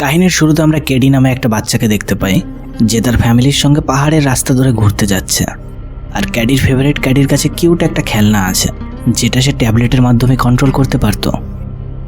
কাহিনীর শুরুতে আমরা কেডি নামে একটা বাচ্চাকে দেখতে পাই, যে তার ফ্যামিলির সঙ্গে পাহাড়ের রাস্তা ধরে ঘুরতে যাচ্ছে। আর ক্যাডির ফেভারিট ক্যাডির কাছে কিউট একটা খেলনা আছে, যেটা সে ট্যাবলেটের মাধ্যমে কন্ট্রোল করতে পারতো।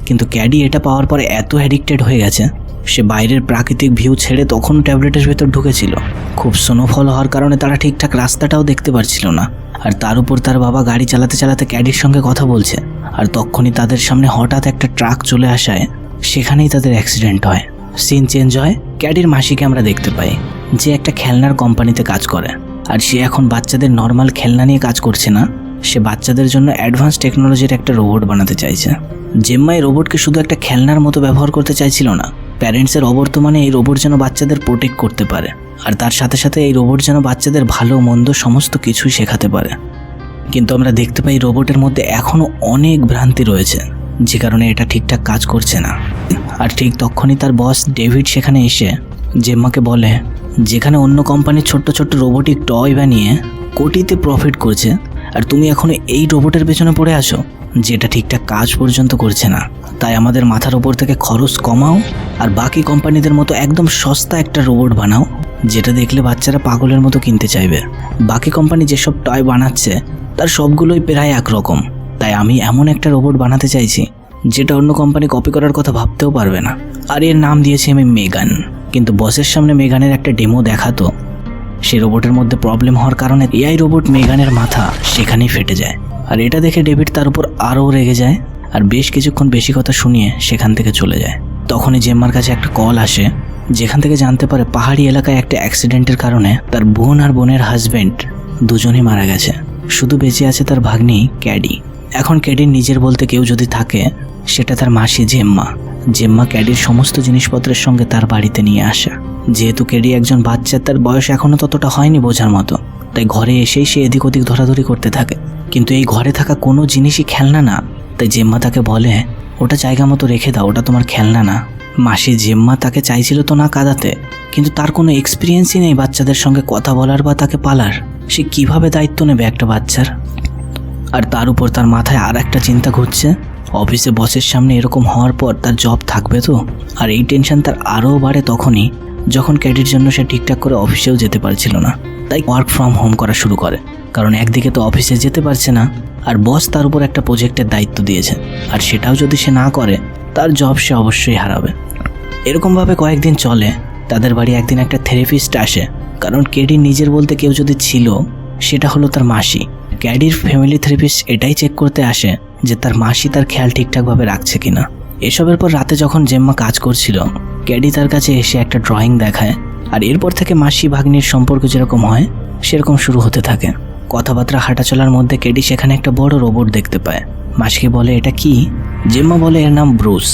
কিন্তু ক্যাডি এটা পাওয়ার পরে এত অ্যাডিক্টেড হয়ে গেছে, সে বাইরের প্রাকৃতিক ভিউ ছেড়ে তখন ট্যাবলেটের ভেতর ঢুকেছিল। খুব স্নোফল হওয়ার কারণে তারা ঠিকঠাক রাস্তাটাও দেখতে পারছিল না। আর তার উপর তার বাবা গাড়ি চালাতে চালাতে ক্যাডির সঙ্গে কথা বলছে, আর তখনই তাদের সামনে হঠাৎ একটা ট্রাক চলে আসায়, সেখানেই তাদের অ্যাক্সিডেন্ট হয়। সিন চেঞ্জ হয় ক্যাডির মাসিকে আমরা দেখতে পাই। যে একটা খেলনার কোম্পানিতে কাজ করে। আর সে এখন বাচ্চাদের নর্মাল খেলনা নিয়ে কাজ করছে না। সে বাচ্চাদের জন্য অ্যাডভান্স টেকনোলজির একটা রোবট বানাতে চাইছে। জেম্মা এই রোবটকে শুধু একটা খেলনার মতো ব্যবহার করতে চাইছিল না। প্যারেন্টসের অবর্তমানে এই রোবট যেন বাচ্চাদের প্রোটেক্ট করতে পারে। আর তার সাথে সাথে এই রোবট যেন বাচ্চাদের ভালো, মন্দ সমস্ত কিছুই শেখাতে পারে। কিন্তু আমরা দেখতে পাই রোবটের মধ্যে এখনও অনেক ভ্রান্তি রয়েছে। যে কারণে এটা ঠিকঠাক কাজ করছে না। আর ঠিক তখনই তার বস ডেভিড সেখানে এসে জেম্মাকে বলে, যেখানে অন্য কোম্পানির ছোট্ট ছোট্ট রোবোটিক টয় বানিয়ে কোটিতে প্রফিট করছে, আর তুমি এখনও এই রোবটের পেছনে পড়ে আসো যেটা ঠিকঠাক কাজ পর্যন্ত করছে না। তাই আমাদের মাথার ওপর থেকে খরচ কমাও, আর বাকি কোম্পানিদের মতো একদম সস্তা একটা রোবট বানাও, যেটা দেখলে বাচ্চারা পাগলের মতো কিনতে চাইবে। বাকি কোম্পানি যেসব টয় বানাচ্ছে, তার সবগুলোই প্রায় একরকম। তাই আমি এমন একটা রোবট বানাতে চাইছি, যেটা অন্য কোম্পানি কপি করার কথা ভাবতেও পারবে না। আর এর নাম দিয়েছি আমি মেগান, কিন্তু বসের সামনে মেগানের একটা ডেমো দেখাতো। সে রোবটের মধ্যে প্রবলেম হওয়ার কারণে এআই রোবট মেগানের মাথা সেখানেই ফেটে যায়। আর এটা দেখে ডেভিড তার উপর আরও রেগে যায়, আর বেশ কিছুক্ষণ বেশি কথা শুনিয়ে সেখান থেকে চলে যায়। তখনই জেম্মার কাছে একটা কল আসে, যেখান থেকে জানতে পারে পাহাড়ি এলাকায় একটা অ্যাক্সিডেন্টের কারণে তার বোন আর বোনের হাজবেন্ড দুজনই মারা গেছে। শুধু বেঁচে আছে তার ভাগ্নি, ক্যাডি। এখন ক্যাডির নিজের বলতে কেউ যদি থাকে, সেটা তার মাসি জেম্মা। জেম্মা ক্যাডির সমস্ত জিনিসপত্রের সঙ্গে তার বাড়িতে নিয়ে আসা। যেহেতু ক্যাডি একজন বাচ্চা, তার বয়স এখনও ততটা হয়নি বোঝার মতো। তাই ঘরে এসেই সে এদিক ওদিক ধরাধরি করতে থাকে। কিন্তু এই ঘরে থাকা কোনো জিনিসই খেলনা না। তাই জেম্মা তাকে বলে, ওটা জায়গা মতো রেখে দাও, ওটা তোমার খেলনা না। মাসি জেম্মা তাকে চাইছিল তো না কাঁদাতে, কিন্তু তার কোনো এক্সপিরিয়েন্সই নেই বাচ্চাদের সঙ্গে কথা বলার বা তাকে পালার। সে কীভাবে দায়িত্ব নেবে একটা বাচ্চার? আর তার উপর তার মাথায় আর একটা চিন্তা ঘুরছে। অফিসে বসের সামনে এরকম হওয়ার পর তার জব থাকবে তো? আর এই টেনশন তার আরও বাড়ে তখনই, যখন ক্যাডির জন্য সে ঠিকঠাক করে অফিসেও যেতে পারছিল না। তাই ওয়ার্ক ফ্রম হোম করা শুরু করে। কারণ একদিকে তো অফিসে যেতে পারছে না, আর বস তার উপর একটা প্রজেক্টের দায়িত্ব দিয়েছে। আর সেটাও যদি সে না করে, তার জব সে অবশ্যই হারাবে। এরকমভাবে কয়েকদিন চলে, তাদের বাড়ি একদিন একটা থেরাপিস্ট আসে। কারণ কেডি নিজের বলতে কেউ যদি ছিল, সেটা হলো তার মাসি। ক্যাডির ফ্যামিলি থেরাপিস্ট এটাই চেক করতে আসে যে তার মাসি তার খেয়াল ঠিকঠাকভাবে রাখছে কিনা। এসবের পর রাতে যখন জেম্মা কাজ করছিল ক্যাডি তার কাছে এসে একটা ড্রয়িং দেখায় আর এরপর থেকে মাসি ভাগ্নির সম্পর্ক যেরকম হয়, সেরকম শুরু হতে থাকে। কথাবার্তা হাঁটাচলার মধ্যে কেডি সেখানে একটা বড় রোবট দেখতে পায়। মাসিকে বলে, এটা কি? জেম্মা বলে, এর নাম ব্রুস।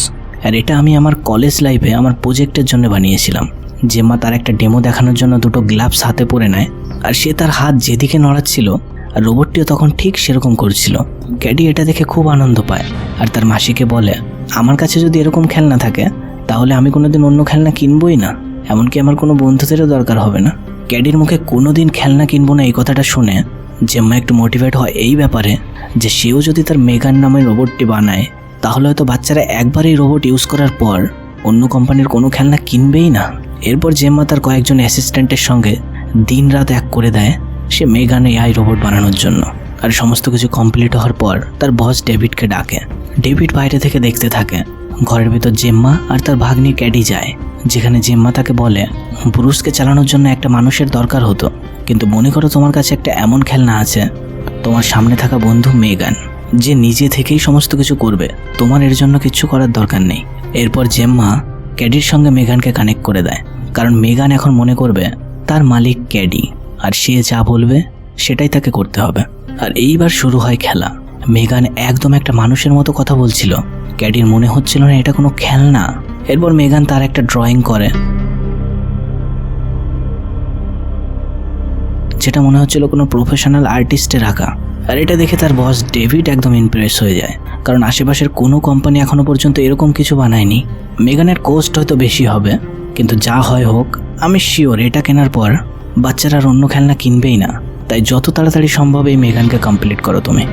আর এটা আমি আমার কলেজ লাইফে আমার প্রজেক্টের জন্য বানিয়েছিলাম। জেম্মা তার একটা ডেমো দেখানোর জন্য দুটো গ্লাভস হাতে পরে নেয় আর সে তার হাত যেদিকে নড়াচ্ছিল আর রোবটটিও তখন ঠিক সেরকম করছিল। ক্যাডি এটা দেখে খুব আনন্দ পায় আর তার মাসিকে বলে, আমার কাছে যদি এরকম খেলনা থাকে, তাহলে আমি কোনোদিন অন্য খেলনা কিনবই না। এমনকি আমার কোনো বন্ধুদেরও দরকার হবে না। ক্যাডির মুখে কোনোদিন খেলনা কিনবো না এই কথাটা শুনে জেম্মা একটু মোটিভেট হয় এই ব্যাপারে যে সেও যদি তার মেগান নামের রোবটটি বানায়, তাহলে হয়তো বাচ্চারা একবার এই রোবট ইউজ করার পর অন্য কোম্পানির কোনো খেলনা কিনবেই না। এরপর জেম্মা তার কয়েকজন অ্যাসিস্ট্যান্টের সঙ্গে দিন রাত এক করে দেয় সে মেগান এআই রোবট বানানোর জন্য। আর সমস্ত কিছু কমপ্লিট হওয়ার পর তার বস ডেভিডকে ডাকে। ডেভিড বাইরে থেকে দেখতে থাকে, ঘরের ভেতর জেম্মা আর তার ভাগ্নি ক্যাডি যায়, যেখানে জেম্মা তাকে বলে, ব্রুসকে চালানোর জন্য একটা মানুষের দরকার হতো, কিন্তু মনে করো তোমার কাছে একটা এমন খেলনা আছে, তোমার সামনে থাকা বন্ধু মেগান, যে নিজে থেকেই সমস্ত কিছু করবে, তোমার এর জন্য কিছু করার দরকার নেই। এরপর জেম্মা ক্যাডির সঙ্গে মেগানকে কানেক্ট করে দেয়, কারণ মেগান এখন মনে করবে, তার মালিক ক্যাডি। আর সে যা বলবে, সেটাই তাকে করতে হবে। আর এইবার শুরু হয় খেলা। মেগান একদম একটা মানুষের মতো কথা বলছিল। ক্যাডির মনে হচ্ছিল না এটা কোনো খেলনা। এরপর মেগান তার একটা ড্রয়িং করে। যেটা মনে হচ্ছিল কোনো প্রফেশনাল আর্টিস্টের আঁকা। আর এটা দেখে তার বস ডেভিড একদম ইমপ্রেস হয়ে যায়। কারণ আশেপাশের কোনো কোম্পানি এখনও পর্যন্ত এরকম কিছু বানায়নি। মেগানের কোস্ট হয়তো বেশি হবে, কিন্তু যা হয় হোক, আমি শিওর এটা কেনার পর বাচ্চারা আর অন্য খেলনা কিনবেই না। তাই যত তাড়াতাড়ি সম্ভব এই মেগানকে কমপ্লিট করো তুমি।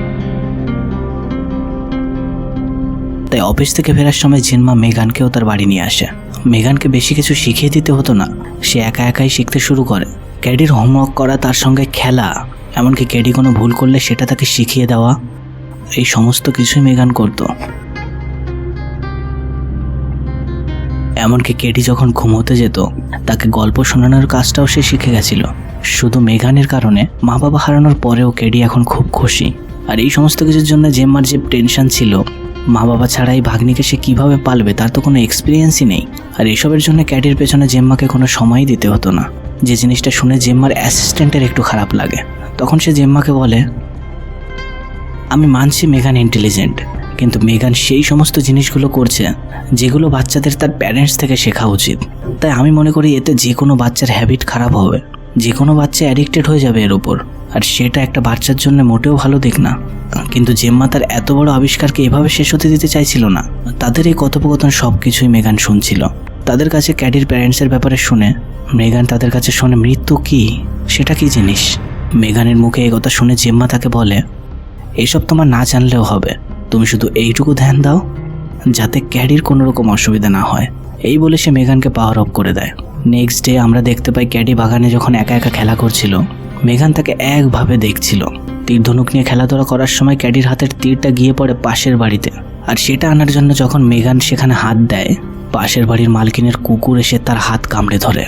তাই অফিস থেকে ফেরার সময় জিনমা মেগানকেও তার বাড়ি নিয়ে আসে। মেগানকে বেশি কিছু শিখিয়ে দিতে হতো না। সে একা একাই শিখতে শুরু করে। ক্যাডির হোমওয়ার্ক করা তার সঙ্গে খেলা, এমনকি ক্যাডি কোনো ভুল করলে সেটা তাকে শিখিয়ে দেওয়া, এই সমস্ত কিছুই মেগান করত। এমনকি কেডি যখন ঘুমোতে যেত, তাকে গল্প শোনানোর কাজটাও সে শিখে গেছিল। শুধু মেঘানের কারণে মা বাবা হারানোর পরেও কেডি এখন খুব খুশি। আর এই সমস্ত কিছুর জন্য জেম্মার যে টেনশন ছিল মা বাবা ছাড়া এই ভাগ্নিকে সে কীভাবে পালবে তার তো কোনো এক্সপিরিয়েন্সই নেই। আর এসবের জন্য ক্যাডির পেছনে জেম্মাকে কোনো সময়ই দিতে হতো না। যে জিনিসটা শুনে জেম্মার অ্যাসিস্ট্যান্টের একটু খারাপ লাগে। তখন সে জেম্মাকে বলে, আমি মানছি মেঘান ইন্টেলিজেন্ট কিন্তু মেগান সেই সমস্ত জিনিসগুলো করছে, যেগুলো বাচ্চাদের তার প্যারেন্টস থেকে শেখা উচিত। তাই আমি মনে করি এতে যে কোনো বাচ্চার হ্যাবিট খারাপ হবে। যে কোনো বাচ্চা অ্যাডিক্টেড হয়ে যাবে এর ওপর আর সেটা একটা বাচ্চার জন্য মোটেও ভালো দিক না। কিন্তু জেম্মা তার এত বড় আবিষ্কারকে এভাবে শেষ হতে দিতে চাইছিল না। তাদের এই কথোপকথন সব কিছুই মেগান শুনছিল। তাদের কাছে ক্যাডির প্যারেন্টসের ব্যাপারে শুনে, মেগান তাদের কাছে শুনে, মৃত্যু কি? সেটা কি জিনিস? মেগানের মুখে এই কথা শুনে জেম্মা তাকে বলে, এসব তোমার না জানলেও হবে। তুমি শুধু এইটুকু ধ্যান দাও, যাতে ক্যাডির কোনো রকম অসুবিধা না হয়। এই বলে সে মেগানকে পাওয়ার অফ করে দেয়। নেক্সট ডে আমরা দেখতে পাই ক্যাডি বাগানে যখন একা একা খেলা করছিল মেগান তাকে একভাবে দেখছিল। তীর ধনুক নিয়ে খেলাধুলা করার সময় ক্যাডির হাতের তীরটা গিয়ে পড়ে পাশের বাড়িতে। আর সেটা আনার জন্য যখন মেগান সেখানে হাত দেয়, পাশের বাড়ির মালকিনের কুকুর এসে তার হাত কামড়ে ধরে।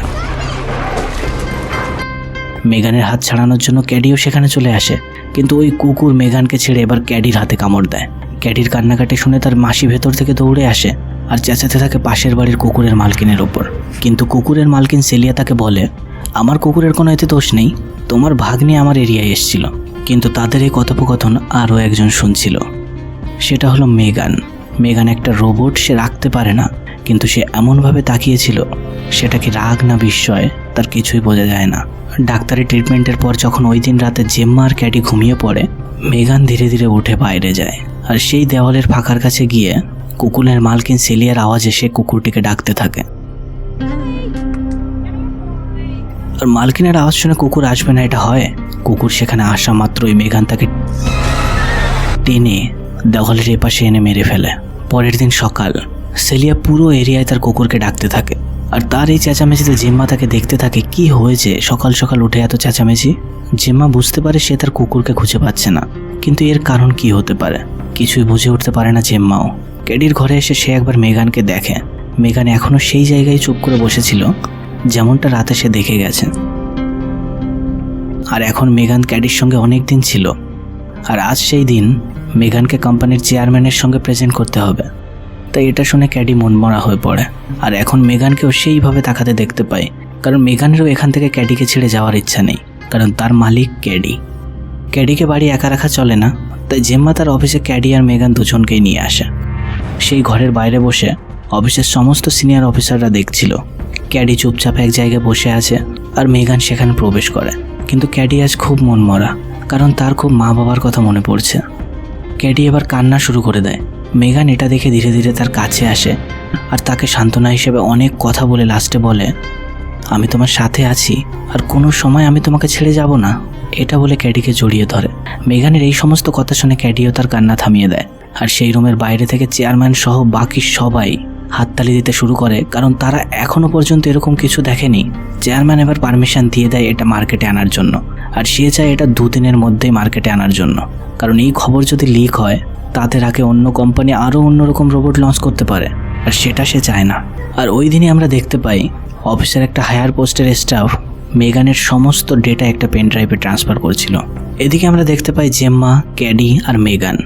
মেগানের হাত ছাড়ানোর জন্য ক্যাডিও সেখানে চলে আসে, কিন্তু ওই কুকুর মেগানকে ছেড়ে এবার ক্যাডির হাতে কামড় দেয়। ক্যাডির কান্নাকাটি শুনে তার মাসি ভেতর থেকে দৌড়ে আসে আর চেঁচাতে থাকে পাশের বাড়ির কুকুরের মালকিনের ওপর। কিন্তু কুকুরের মালকিন সেলিয়া তাকে বলে, আমার কুকুরের কোনো এতে দোষ নেই, তোমার ভাগ্নি আমার এরিয়ায় এসেছিল। কিন্তু তাদের এই কথোপকথন আরও একজন শুনছিল। সেটা হলো মেগান। মেগান একটা রোবট, সে রাখতে পারে না। কিন্তু সে এমনভাবে তাকিয়েছিল, সেটা কি রাগ না বিস্ময়, তার কিছুই বোঝা যায় না। ডাক্তারি ট্রিটমেন্টের পর যখন ওই দিন রাতে জেম্মা আর ক্যাটি ঘুমিয়ে পড়ে, মেগান ধীরে ধীরে উঠে বাইরে যায়। আর সেই দেওয়ালের ফাঁকার কাছে গিয়ে কুকুরের মালকিন সেলিয়ার আওয়াজে সে কুকুরটিকে ডাকতে থাকে। আর মালকিনের আওয়াজ শুনে কুকুর আসবে না, এটা হয়? কুকুর সেখানে আসা মাত্রই মেঘান তাকে টেনে দেওয়ালের এপাশে এনে মেরে ফেলে। পরের দিন সকাল সেলিয়া পুরো এরিয়ায় তার কুকুরকে ডাকতে থাকে। আর তার এই চেঁচামেচিতে জিম্মা তাকে দেখতে থাকে, কি হয়েছে? সকাল সকাল উঠে এত চেঁচামেচি? জিম্মা বুঝতে পারে সে তার কুকুরকে খুঁজে পাচ্ছে না। কিন্তু এর কারণ কি হতে পারে? কিছুই বুঝে উঠতে পারে না জেম্মাও। ক্যাডির ঘরে এসে সে একবার মেগানকে দেখে। মেগান এখনও সেই জায়গায় চুপ করে বসেছিল, যেমনটা রাতে সে দেখে গেছে আর এখন মেগান ক্যাডির সঙ্গে অনেক দিন ছিল। আর আজ সেই দিন মেগানকে কোম্পানির চেয়ারম্যানের সঙ্গে প্রেজেন্ট করতে হবে। তাই এটা শুনে ক্যাডি মনমরা হয়ে পড়ে। আর এখন মেগানকেও সেইভাবে তাকাতে দেখতে পায় কারণ মেগানেরও এখান থেকে ক্যাডিকে ছেড়ে যাওয়ার ইচ্ছা নেই। কারণ তার মালিক ক্যাডি। ক্যাডিকে বাড়ি একা রাখা চলে না। তাই জেম্মা তার অফিসে ক্যাডি আর মেগান দুজনকেই নিয়ে আসে। সেই ঘরের বাইরে বসে অফিসের সমস্ত সিনিয়র অফিসাররা দেখছিল। ক্যাডি চুপচাপ এক জায়গায় বসে আছে আর মেগান সেখানে প্রবেশ করে। কিন্তু ক্যাডি আজ খুব মনমরা। কারণ তার খুব মা বাবার কথা মনে পড়ছে। ক্যাডি এবার কান্না শুরু করে দেয়। মেগান এটা দেখে ধীরে ধীরে তার কাছে আসে আর তাকে সান্ত্বনা হিসেবে অনেক কথা বলে লাস্টে বলে, আমি তোমার সাথে আছি আর কোনো সময় আমি তোমাকে ছেড়ে যাব না। এটা বলে ক্যাডিকে জড়িয়ে ধরে। মেগানের এই সমস্ত কথা শুনে ক্যাডিও তার কান্না থামিয়ে দেয় আর সেই রুমের বাইরে থেকে চেয়ারম্যান সহ বাকি সবাই হাততালি দিতে শুরু করে, কারণ তারা এখনও পর্যন্ত এরকম কিছু দেখেনি। চেয়ারম্যান এবার পারমিশন দিয়ে দেয় এটা মার্কেটে আনার জন্য। আর সে চায় এটা দুদিনের মধ্যেই মার্কেটে আনার জন্য। কারণ এই খবর যদি লিক হয় তাদের আগে অন্য কোম্পানি আরও অন্যরকম রোবট লঞ্চ করতে পারে। আর সেটা সে চায় না। আর ওই দিনই আমরা দেখতে পাই, অফিসের একটা হায়ার পোস্টের স্টাফ মেগানের সমস্ত ডেটা একটা পেন ড্রাইভে ট্রান্সফার করছিল। এদিকে আমরা দেখতে পাই জেম্মা, ক্যাডি আর মেগান।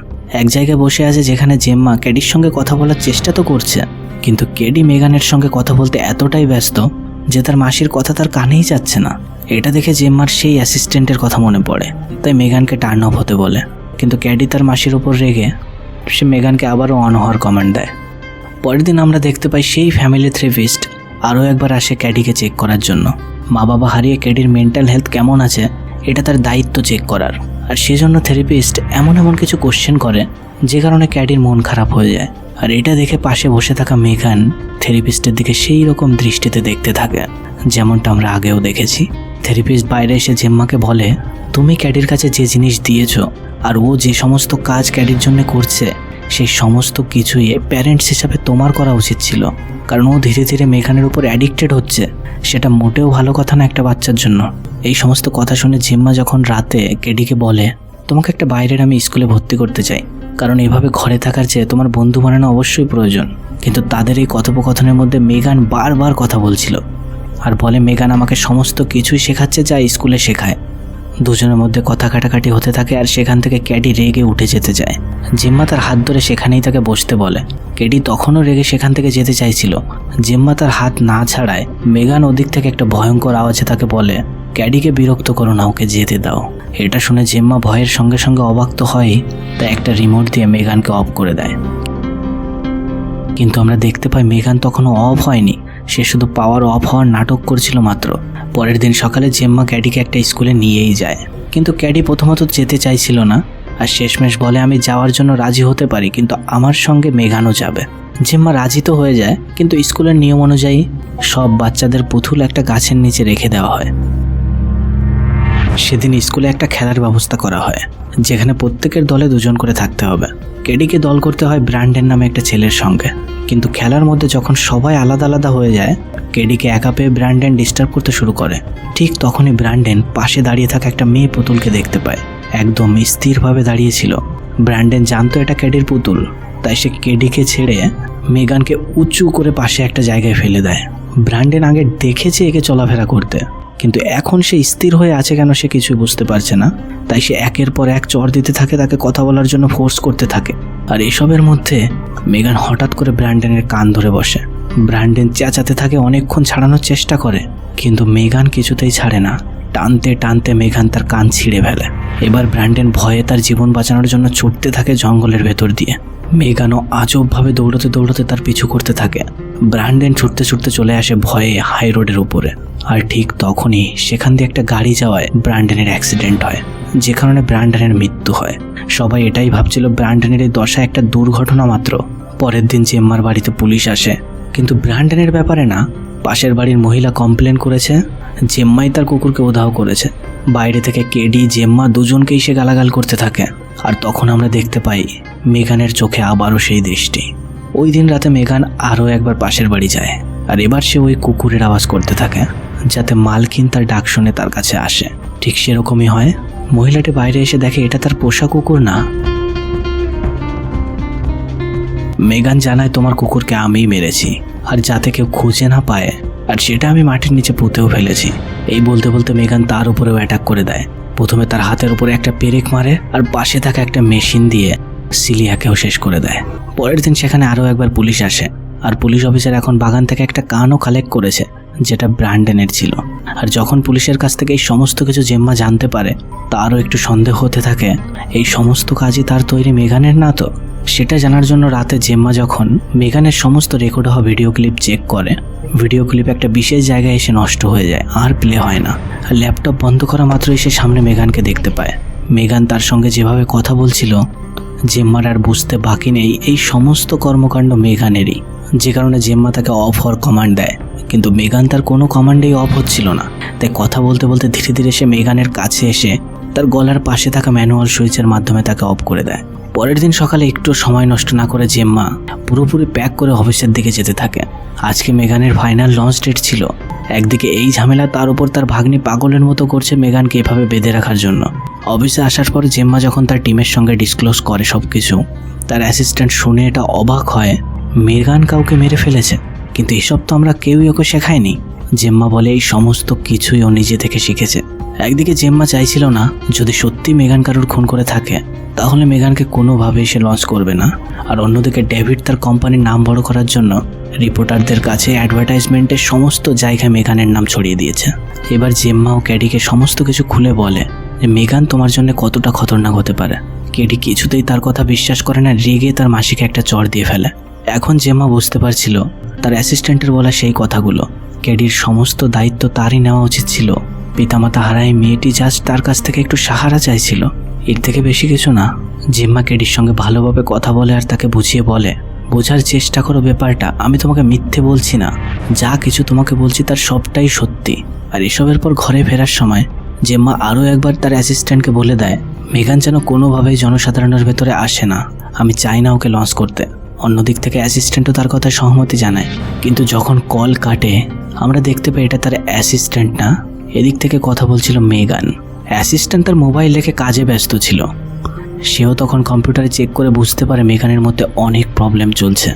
এক জায়গায় বসে আছে যেখানে জেম্মা ক্যাডির সঙ্গে কথা বলার চেষ্টা তো করছে, কিন্তু কেডি মেগানের সঙ্গে কথা বলতে এতটাই ব্যস্ত যে তার মাসির কথা তার কানেই যাচ্ছে না। এটা দেখে জেম্মার সেই অ্যাসিস্ট্যান্টের কথা মনে পড়ে। তাই মেগানকে টার্ন অফ হতে বলে। কিন্তু ক্যাডি তার মাসির ওপর রেগে, সে মেগানকে আবারও অন হওয়ার কমেন্ট দেয়। পরের দিন আমরা দেখতে পাই সেই ফ্যামিলি থেরাপিস্ট আরও একবার আসে ক্যাডিকে চেক করার জন্য। মা বাবা হারিয়ে ক্যাডির মেন্টাল হেলথ কেমন আছে, এটা তার দায়িত্ব চেক করার। আর সেজন্য থেরাপিস্ট এমন এমন কিছু কোশ্চেন করে, যে কারণে ক্যাডির মন খারাপ হয়ে যায়। আর এটা দেখে পাশে বসে থাকা মেঘান থেরাপিস্টের দিকে সেই রকম দৃষ্টিতে দেখতে থাকে, যেমনটা আমরা আগেও দেখেছি। থেরাপিস্ট বাইরে এসে জেম্মাকে বলে, তুমি ক্যাডির কাছে যে জিনিস দিয়েছ আর ও যে সমস্ত কাজ ক্যাডির জন্য করছে, সেই সমস্ত কিছুই প্যারেন্টস হিসাবে তোমার করা উচিত ছিল। কারণ ও ধীরে ধীরে মেঘানের উপর অ্যাডিক্টেড হচ্ছে। সেটা মোটেও ভালো কথা না একটা বাচ্চার জন্য। এই সমস্ত কথা শুনে জিম্মা যখন রাতে কেডিকে বলে, তোমাকে একটা বাইরের আমি স্কুলে ভর্তি করতে চাই। কারণ এভাবে ঘরে থাকার চেয়ে তোমার বন্ধু বানানো অবশ্যই প্রয়োজন। কিন্তু তাদের এই কথোপকথনের মধ্যে মেগান বারবার কথা বলছিল। আর বলে মেগান আমাকে সমস্ত কিছুই শেখাচ্ছে যা স্কুলে শেখায়। দুজনের মধ্যে কথা কাটাকাটি হতে থাকে আর সেখান থেকে ক্যাডি রেগে উঠে যেতে যায়। জিম্মা তার হাত ধরে সেখানেই তাকে বসতে বলে। ক্যাডি তখনও রেগে সেখান থেকে যেতে চাইছিল। জিম্মা তার হাত না ছাড়ায় মেগান ওদিক থেকে একটা ভয়ঙ্কর আওয়াজে তাকে বলে ক্যাডিকে বিরক্ত করো না, ওকে যেতে দাও। এটা শুনে জিম্মা ভয়ের সঙ্গে সঙ্গে অবাক তো হয়, তা একটা রিমোট দিয়ে মেগানকে অফ করে দেয়। কিন্তু আমরা দেখতে পাই মেগান তখনও অফ হয়নি। সে শুধু পাওয়ার অফ হওয়ার নাটক করছিল মাত্র। পরের দিন সকালে জেম্মা ক্যাডিকে একটা স্কুলে নিয়েই যায়। কিন্তু ক্যাডি প্রথমত যেতে চাইছিল না, আর শেষমেশ বলে, আমি যাওয়ার জন্য রাজি হতে পারি, কিন্তু আমার সঙ্গে মেঘানও যাবে। জেম্মা রাজি তো হয়ে যায়, কিন্তু স্কুলের নিয়ম অনুযায়ী সব বাচ্চাদের পুতুল একটা গাছের নিচে রেখে দেওয়া হয়। সেদিন স্কুলে একটা খেলার ব্যবস্থা করা হয়, যেখানে প্রত্যেকের দলে দুজন করে থাকতে হবে। কেডিকে দল করতে হয় ব্র্যান্ডের নামে একটা ছেলের সঙ্গে। কিন্তু খেলার মধ্যে যখন সবাই আলাদা আলাদা হয়ে যায়, কেডিকে একা পেয়ে ব্র্যান্ডেন ডিস্টার্ব করতে শুরু করে। ঠিক তখনই ব্র্যান্ডেন পাশে দাঁড়িয়ে থাকা একটা মেয়ে পুতুলকে দেখতে পায়। একদম স্থিরভাবে দাঁড়িয়েছিল। ব্র্যান্ডেন জানতো এটা কেডির পুতুল, তাই সে কেডিকে ছেড়ে মেগানকে উঁচু করে পাশে একটা জায়গায় ফেলে দেয়। ব্র্যান্ডেন আগে দেখেছে একে চলাফেরা করতে। কিন্তু এখন সে স্থির হয়ে আছে কেন সে কিছুই বুঝতে পারছে না। তাই সে একের পর এক চর দিতে থাকে, তাকে কথা বলার জন্য ফোর্স করতে থাকে। আর এসবের মধ্যে মেগান হঠাৎ করে ব্র্যান্ডেনের কান ধরে বসে। ব্র্যান্ডেন চেঁচাতে থাকে, অনেকক্ষণ ছাড়ানোর চেষ্টা করে, কিন্তু মেগান কিছুতেই ছাড়ে না। টানতে টানতে মেঘান তার কান ছিঁড়ে ফেলে। এবার ব্র্যান্ডেন ভয়ে তার জীবন বাঁচানোর জন্য ছুটতে থাকে জঙ্গলের ভেতর দিয়ে। মেগানও আজবভাবে দৌড়াতে দৌড়াতে তার পিছু করতে থাকে। ব্র্যান্ডেন ছুটতে ছুটতে চলে আসে ভয়ে হাই রোডের উপরে। আর ঠিক তখনই সেখান দিয়ে একটা গাড়ি যাওয়ায় ব্র্যান্ডেনের অ্যাক্সিডেন্ট হয়, যে কারণে ব্র্যান্ডেনের মৃত্যু হয়। সবাই এটাই ভাবছিল ব্র্যান্ডেনের এই দশা একটা দুর্ঘটনা মাত্র। পরের দিন জেম্মার বাড়িতে পুলিশ আসে। কিন্তু ব্র্যান্ডেনের ব্যাপারে না পাশের বাড়ির মহিলা কমপ্লেন করেছে, জেম্মাই তার কুকুরকে উধাও করেছে। বাইরে থেকে কেডি, জেম্মা দুজনকেই সে গালাগাল করতে থাকে। আর তখন আমরা দেখতে পাই, মেঘানের চোখে আবারও সেই দৃষ্টি। ওই দিন রাতে মেঘান আরও একবার পাশের বাড়ি যায়, আর এবার সে ওই কুকুরের আওয়াজ করতে থাকে, যাতে মালকিন তার ডাক শুনে তার কাছে আসে। ঠিক সেরকমই হয়, মহিলাটি বাইরে এসে দেখে এটা তার পোষা কুকুর না। মেগান জানায় তোমার কুকুরকে আমিই মেরেছি, আর যাতে কেউ খুঁজে না পায়, আর সেটা আমি মাটির নিচে পুঁতেও ফেলেছি। এই বলতে বলতে মেগান তার উপরেও অ্যাটাক করে দেয়। প্রথমে তার হাতের উপরে একটা পেরেক মারে, আর পাশে থাকা একটা মেশিন দিয়ে সিলিয়াকেও শেষ করে দেয়। পরের দিন সেখানে আরও একবার পুলিশ আসে, আর পুলিশ অফিসার এখন বাগান থেকে একটা কানও কালেক্ট করেছে, যেটা ব্র্যান্ডেনের ছিল। আর যখন পুলিশের কাছ থেকে এই সমস্ত কিছু জেম্মা জানতে পারে, তারও একটু সন্দেহ হতে থাকে, এই সমস্ত কাজই তার তৈরি মেঘানের না তো? সেটা জানার জন্য রাতে জেম্মা যখন মেঘানের সমস্ত রেকর্ড হওয়া ভিডিও ক্লিপ চেক করে ভিডিও ক্লিপ একটা বিশেষ জায়গায় এসে নষ্ট হয়ে যায়, আর প্লে হয় না। ল্যাপটপ বন্ধ করা মাত্রই সে সামনে মেঘানকে দেখতে পায়। মেঘান তার সঙ্গে যেভাবে কথা বলছিল, জেম্মার আর বুঝতে বাকি নেই, এই সমস্ত কর্মকাণ্ড মেঘানেরই। যে কারণে জেম্মা তাকে অফ হওয়ার কমান্ড দেয়। কিন্তু মেঘান তার কোনো কমান্ডেই অফ হচ্ছিল না। তাই কথা বলতে বলতে ধীরে ধীরে সে মেঘানের কাছে এসে তার গলার পাশে থাকা ম্যানুয়াল সুইচের মাধ্যমে তাকে অফ করে দেয়। পরের দিন সকালে একটু সময় নষ্ট না করে জেম্মা পুরোপুরি প্যাক করে অফিসের দিকে যেতে থাকে। আজকে মেঘানের ফাইনাল লঞ্চ ডেট ছিল। একদিকে এই ঝামেলা তার উপর তার ভাগ্নি পাগলের মতো করছে মেঘানকে এভাবে বেঁধে রাখার জন্য। অফিসে আসার পর জেম্মা যখন তার টিমের সঙ্গে ডিসক্লোজ করে সব কিছু তার অ্যাসিস্ট্যান্ট শুনে এটা অবাক হয়। মেঘান কাউকে মেরে ফেলেছে, কিন্তু এসব তো আমরা কেউই ওকে শেখায়নি। জেম্মা বলে এই সমস্ত কিছুই ও নিজে থেকে শিখেছে। একদিকে জেম্মা চাইছিল না, যদি সত্যি মেঘান কারুর খুন করে থাকে, তাহলে মেঘানকে কোনোভাবেই সে লঞ্চ করবে না। আর অন্যদিকে ডেভিড তার কোম্পানির নাম বড় করার জন্য রিপোর্টারদের কাছে অ্যাডভার্টাইজমেন্টের সমস্ত জায়গায় মেঘানের নাম ছড়িয়ে দিয়েছে। এবার জেম্মা ও ক্যাডিকে সমস্ত কিছু খুলে বলে যে মেঘান তোমার জন্য কতটা খতরনাক হতে পারে? কেডি কিছুতেই তার কথা বিশ্বাস করে না, রেগে তার মাসিকে একটা চর দিয়ে ফেলে। এখন জেম্মা বুঝতে পারছিল, তার অ্যাসিস্ট্যান্টের বলা সেই কথাগুলো। কেডির সমস্ত দায়িত্ব তারই নেওয়া উচিত ছিল। পিতামাতা হারায় মেয়েটি জাস্ট তার কাছ থেকে একটু সাহারা চাইছিল। এর থেকে বেশি কিছু না। জিম্মা কেডির সঙ্গে ভালোভাবে কথা বলে আর তাকে বুঝিয়ে বলে, বোঝার চেষ্টা করো ব্যাপারটা, আমি তোমাকে মিথ্যে বলছি না। যা কিছু তোমাকে বলছি তার সবটাই সত্যি। আর এসবের পর ঘরে ফেরার সময়, জেম্মা আরও একবার তার অ্যাসিস্ট্যান্টকে বলে দেয়, মেঘান যেন কোনোভাবেই জনসাধারণের ভেতরে আসে না। আমি চাই না ওকে লঞ্চ করতে। অন্যদিক থেকে অ্যাসিস্ট্যান্টও তার কথায় সহমতি জানায়। কিন্তু যখন কল কাটে, আমরা দেখতে পাই এটা তার অ্যাসিস্ট্যান্ট না। এদিক থেকে কথা বলছিল মেগান। অ্যাসিস্ট্যান্ট তার মোবাইল রেখে কাজে ব্যস্ত ছিল। সেও তখন কম্পিউটারে চেক করে বুঝতে পারে মেগানের মধ্যে অনেক প্রবলেম চলছে।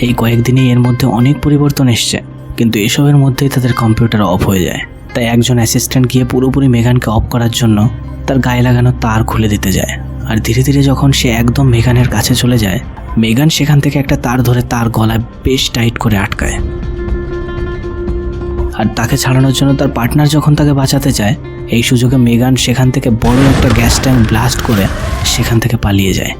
এই কয়েকদিনেই এর মধ্যে অনেক পরিবর্তন এসছে, কিন্তু এসবের মধ্যেই তাদের কম্পিউটার অফ হয়ে যায়। তাই একজন অ্যাসিস্ট্যান্ট গিয়ে পুরোপুরি মেঘানকে অফ করার জন্য তার গায়ে লাগানো তার খুলে দিতে যায়। আর ধীরে ধীরে যখন সে একদম মেঘানের কাছে চলে যায় মেগান সেখান থেকে একটা তার ধরে তার গলায় বেশ টাইট করে আটকায়। আর তাকে ছাড়ানোর জন্য তার পার্টনার যখন তাকে বাঁচাতে চায়, এই সুযোগে মেগান সেখান থেকে বড় একটা গ্যাস ট্যাঙ্ক ব্লাস্ট করে সেখান থেকে পালিয়ে যায়।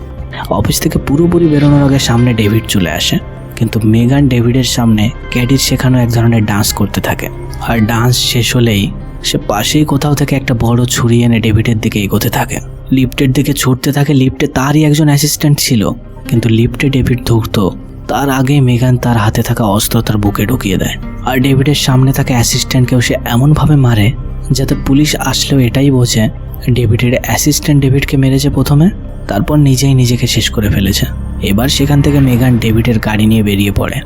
অফিস থেকে পুরোপুরি বেরোনোর আগে সামনে ডেভিড চলে আসে, কিন্তু মেগান ডেভিডের সামনে ক্যাডির শেখানো এক ধরনের ডান্স করতে থাকে। আর ডান্স শেষ হলেই সে পাশেই কোথাও থেকে একটা বড় ছুরি এনে ডেভিডের দিকে এগোতে থাকে। লিফটের দিকে ছুটতে থাকে, লিফটে তারই একজন অ্যাসিস্ট্যান্ট ছিল। কিন্তু লিফটে ডেভিড ধুকতো তার আগে মেগান তার হাতে থাকা অস্ত্র তার বুকে ঢুকিয়ে দেয়। আর ডেভিডের সামনে থাকা অ্যাসিস্ট্যান্টকেও সে এমনভাবে মারে, যাতে পুলিশ আসলেও এটাই বোঝে, ডেভিডের অ্যাসিস্ট্যান্ট ডেভিডকে মেরেছে প্রথমে, তারপর নিজেই নিজেকে শেষ করে ফেলেছে। এবার সেখান থেকে মেগান ডেভিডের গাড়ি নিয়ে বেরিয়ে পড়ে।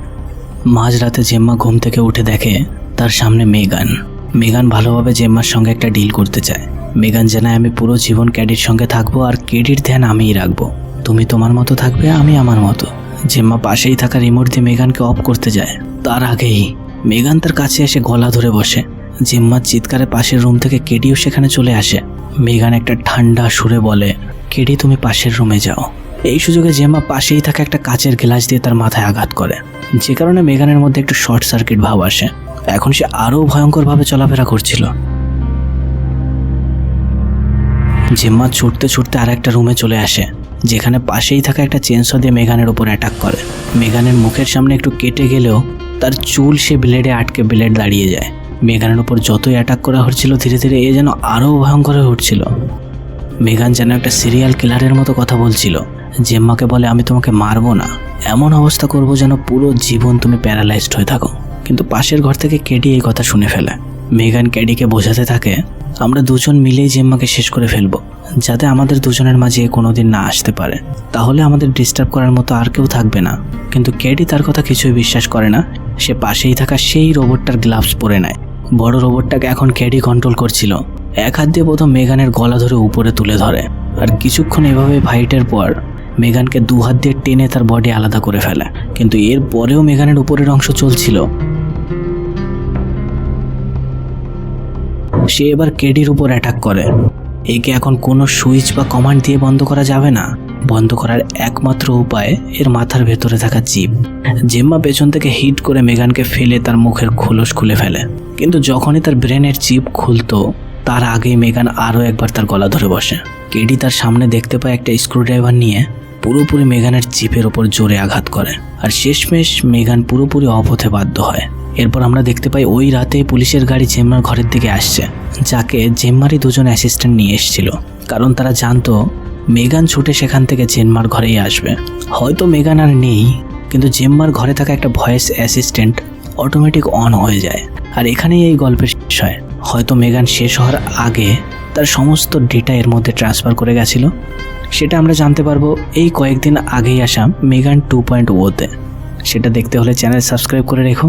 মাঝরাতে জেম্মা ঘুম থেকে উঠে দেখে তার সামনে মেগান। মেগান ভালোভাবে জেম্মার সঙ্গে একটা ডিল করতে চায়। মেগান জানায়, আমি পুরো জীবন ক্যাডির সঙ্গে থাকব আর ক্যাডির ধ্যান আমিই রাখব। তুমি তোমার মতো থাকবে, আমি আমার মতো। জেম্মা পাশেই থাকা রিমোট দিয়ে মেগানকে অফ করতে যায়। তার আগেই মেগান তার কাছে এসে গলা ধরে বসে। জেম্মার চিৎকারে পাশের রুম থেকে কেডিও সেখানে চলে আসে। মেগান একটা ঠান্ডা সুরে বলে কেডি তুমি পাশের রুমে যাও। এই সুযোগে জেম্মা পাশেই থাকা একটা কাচের গ্লাস দিয়ে তার মাথায় আঘাত করে। যে কারণে মেগানের মধ্যে একটু শর্ট সার্কিট ভাব আসে। এখন সে আরও ভয়ঙ্করভাবে চলাফেরা করছিল। জেম্মা ছুটতে ছুটতে আর একটা রুমে চলে আসে, যেখানে পাশেই থাকা একটা চেনস দিয়ে মেঘানের উপর অ্যাটাক করে। মেঘানের মুখের সামনে একটু কেটে গেলেও তার চুল সে ব্লেডে আটকে ব্লেড দাঁড়িয়ে যায়। মেঘানের উপর যতই অ্যাটাক করা হচ্ছিল, ধীরে ধীরে এ যেন আরও ভয়ঙ্কর হয়ে উঠছিল। মেঘান যেন একটা সিরিয়াল কিলারের মতো কথা বলছিল। জেম্মাকে বলে, আমি তোমাকে মারবো না। এমন অবস্থা করব যেন পুরো জীবন তুমি প্যারালাইজড হয়ে থাকো। কিন্তু পাশের ঘর থেকে কেডি এই কথা শুনে ফেলে। মেগান ক্যাডিকে বোঝাতে থাকে, আমরা দুজন মিলেই জেম্মাকে শেষ করে ফেলব, যাতে আমাদের দুজনের মাঝে কোনোদিন না আসতে পারে। তাহলে আমাদের ডিস্টার্ব করার মতো আর কেউ থাকবে না। কিন্তু ক্যাডি তার কথা কিছুই বিশ্বাস করে না। সে পাশেই থাকা সেই রোবটটার গ্লাভস পরে নেয়। বড় রোবটটাকে এখন ক্যাডি কন্ট্রোল করছিল। এক হাত দিয়ে প্রথম মেগানের গলা ধরে উপরে তুলে ধরে। আর কিছুক্ষণ এভাবে ফাইটের পর, মেগানকে দু হাত দিয়ে টেনে তার বডি আলাদা করে ফেলে। কিন্তু এর পরেও মেগানের উপরের অংশ চলছিল। সে এবার কেডির উপর অ্যাটাক করে। একে এখন কোনো সুইচ বা কমান্ড দিয়ে বন্ধ করা যাবে না। বন্ধ করার একমাত্র উপায় এর মাথার ভেতরে থাকা চিপ জেম্মা পেছন থেকে হিট করে মেগানকে ফেলে তার মুখের খোলস খুলে ফেলে। কিন্তু যখনই তার ব্রেনের চিপ খুলতো, তার আগেই মেগান আরও একবার তার গলা ধরে বসে। কেডি তার সামনে দেখতে পায় একটা স্ক্রুড্রাইভার নিয়ে পুরোপুরি মেগানের চিপের ওপর জোরে আঘাত করে। আর শেষমেশ মেগান পুরোপুরি অপথে বাধ্য হয়। এরপর আমরা দেখতে পাই ওই রাতে পুলিশের গাড়ি জেম্মার ঘরের দিকে আসছে, যাকে জেম্মারই দুজন অ্যাসিস্ট্যান্ট নিয়ে এসেছিল। কারণ তারা জানতো, মেগান ছুটে সেখান থেকে জেম্মার ঘরেই আসবে। হয়তো মেগান আর নেই, কিন্তু জেম্মার ঘরে থাকা একটা ভয়েস অ্যাসিস্ট্যান্ট অটোমেটিক অন হয়ে যায়। আর এখানেই এই গল্পের শেষ হয়। হয়তো মেগান শেষ হওয়ার আগে তার সমস্ত ডেটা এর মধ্যে ট্রান্সফার করে গেছিল। সেটা আমরা জানতে পারব এই কয়েকদিন আগেই আসা মেগান টু পয়েন্ট ওতে সেটা দেখতে হলে চ্যানেল সাবস্ক্রাইব করে রেখো।